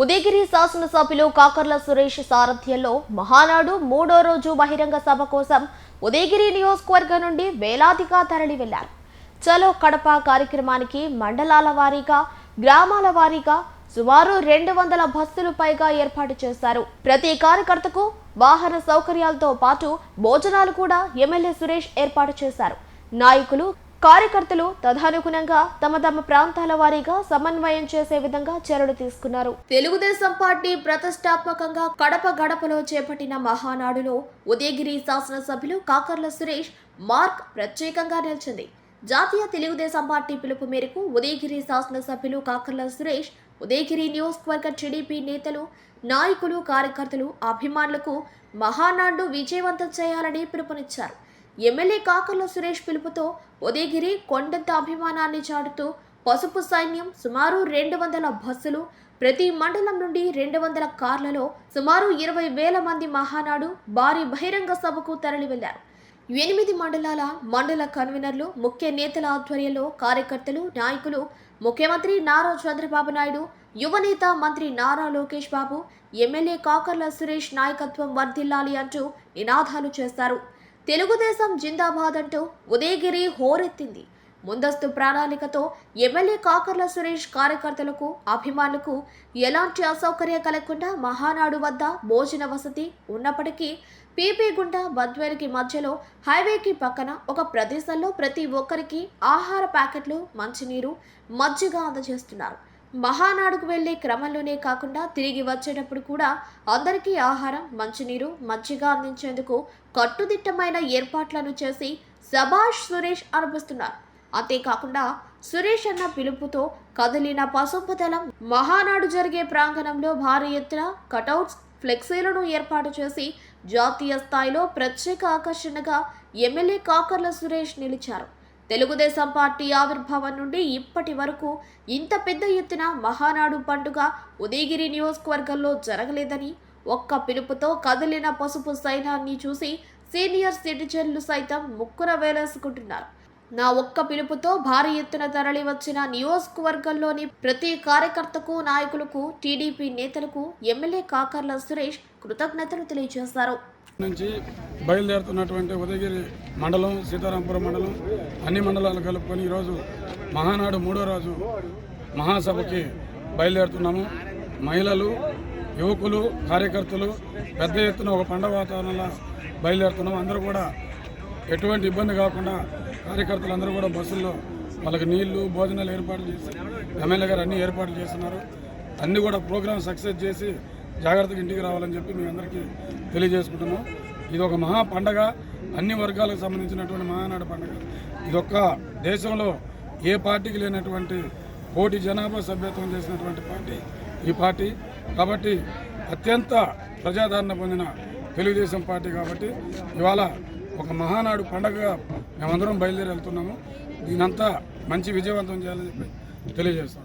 ఉదయగిరి శాసనసభ్యులు కాకర్ల సురేష్ సారథ్యంలో మహానాడు మూడో రోజు బహిరంగ సభ కోసం ఉదయగిరి నియోజకవర్గం నుండి వేలాదిగా తరలి వెళ్ళారు. చలో కడప కార్యక్రమానికి మండలాల వారీగా గ్రామాల వారీగా సుమారు రెండు వందల బస్సులు పైగా ఏర్పాటు చేశారు. ప్రతి కార్యకర్తకు వాహన సౌకర్యాలతో పాటు భోజనాలు కూడా ఎమ్మెల్యే సురేష్ ఏర్పాటు చేశారు. నాయకులు కార్యకర్తలు తదనుగుణంగా తమ తమ ప్రాంతాల వారీగా సమన్వయం చేసే విధంగా చర్యలు తీసుకున్నారు. తెలుగుదేశం పార్టీ ప్రతిష్టాత్మకంగా కడప గడపలో చేపట్టిన మహానాడులో ఉదయగిరి శాసనసభ్యులు కాకర్ల సురేష్ మార్క్ ప్రత్యేకంగా నిలిచింది. జాతీయ తెలుగుదేశం పార్టీ పిలుపు మేరకు ఉదయగిరి శాసనసభ్యులు కాకర్ల సురేష్ ఉదయగిరి నియోజకవర్గ టీడీపీ నేతలు నాయకులు కార్యకర్తలు అభిమానులకు మహానాడు విజయవంతం చేయాలని పిలుపునిచ్చారు. ఎమ్మెల్యే కాకర్ల సురేష్ పిలుపుతో ఉదయగిరి కొండంత అభిమానాన్ని చాటుతూ పసుపు సైన్యం సుమారు రెండు వందల బస్సులు ప్రతి మండలం నుండి రెండు వందల కార్లలో సుమారు ఇరవై వేల మంది మహానాడు భారీ బహిరంగ సభకు తరలి వెళ్ళారు ఎనిమిది మండలాల మండల కన్వీనర్లు ముఖ్య నేతల ఆధ్వర్యంలో కార్యకర్తలు నాయకులు ముఖ్యమంత్రి నారా చంద్రబాబు నాయుడు యువనేత మంత్రి నారా లోకేష్ బాబు ఎమ్మెల్యే కాకర్ల సురేష్ నాయకత్వం వర్ధిల్లాలి అంటూ నినాదాలు చేస్తారు. తెలుగుదేశం జిందాబాద్ అంటూ ఉదయగిరి హోరెత్తింది. ముందస్తు ప్రణాళికతో ఎమ్మెల్యే కాకర్ల సురేష్ కార్యకర్తలకు అభిమానులకు ఎలాంటి అసౌకర్యం కలగకుండా మహానాడు వద్ద భోజన వసతి ఉన్నప్పటికీ పీపీ గుండ బద్వేలుకి మధ్యలో హైవేకి పక్కన ఒక ప్రదేశంలో ప్రతి ఒక్కరికి ఆహార ప్యాకెట్లు మంచినీరు మజ్జిగ అందజేస్తున్నారు. మహానాడుకు వెళ్ళే క్రమంలోనే కాకుండా తిరిగి వచ్చేటప్పుడు కూడా అందరికీ ఆహారం మంచినీరు మజ్జిగ అందించేందుకు కట్టుదిట్టమైన ఏర్పాట్లను చేసి సభాష్ సురేష్ అనిపిస్తున్నారు అంతేకాకుండా సురేష్ అన్న పిలుపుతో కదిలిన పసుపుతలం మహానాడు జరిగే ప్రాంగణంలో భారీ ఎత్తున కటౌట్స్ ఫ్లెక్సీలను ఏర్పాటు చేసి జాతీయ స్థాయిలో ప్రత్యేక ఆకర్షణగా ఎమ్మెల్యే కాకర్ల సురేష్ నిలిచారు. తెలుగుదేశం పార్టీ ఆవిర్భావం నుండి ఇప్పటి వరకు ఇంత పెద్ద ఎత్తున మహానాడు పండుగ ఉదయగిరి నియోజకవర్గంలో జరగలేదని ఒక్క పిలుపుతో కదిలిన పసుపు సైన్యాన్ని చూసి సీనియర్ సిటిజన్లు సైతం ముక్కున వేలేసుకుంటున్నారు. నా ఒక్క పిలుపుతో భారీ ఎత్తున తరలి వచ్చిన నియోజకవర్గంలోని ప్రతి కార్యకర్తకు నాయకులకు టీడీపీ నేతలకు ఎమ్మెల్యే కాకర్ల సురేష్ కృతజ్ఞతలు తెలియజేశారు. నుంచి బయలుదేరుతున్నటువంటి ఉదయగిరి మండలం సీతారాంపురం మండలం అన్ని మండలాలు కలుపుకొని ఈరోజు మహానాడు మూడో రోజు మహాసభకి బయలుదేరుతున్నాము. మహిళలు యువకులు కార్యకర్తలు పెద్ద ఎత్తున ఒక పండగ వాతావరణంలో బయలుదేరుతున్నాము. అందరూ కూడా ఎటువంటి ఇబ్బంది కాకుండా కార్యకర్తలు అందరూ కూడా బస్సుల్లో వాళ్ళకి నీళ్ళు భోజనాలు ఏర్పాటు చేసి ఎమ్మెల్యే గారు అన్ని ఏర్పాట్లు చేస్తున్నారు. అన్ని కూడా ప్రోగ్రామ్ సక్సెస్ చేసి జాగ్రత్తగా ఇంటికి రావాలని చెప్పి మీ అందరికీ తెలియజేసుకుంటున్నాం. ఇది ఒక మహా పండగ. అన్ని వర్గాలకు సంబంధించినటువంటి మహానాడు పండగ. ఇదొక్క దేశంలో ఏ పార్టీకి లేనటువంటి కోటి జనాభా సభ్యత్వం చేసినటువంటి పార్టీ ఈ పార్టీ. కాబట్టి అత్యంత ప్రజాదరణ పొందిన తెలుగుదేశం పార్టీ కాబట్టి ఇవాళ ఒక మహానాడు పండగగా మేమందరం బయలుదేరి వెళ్తున్నాము. దీనంతా మంచి విజయవంతం చేయాలని చెప్పి తెలియజేస్తాం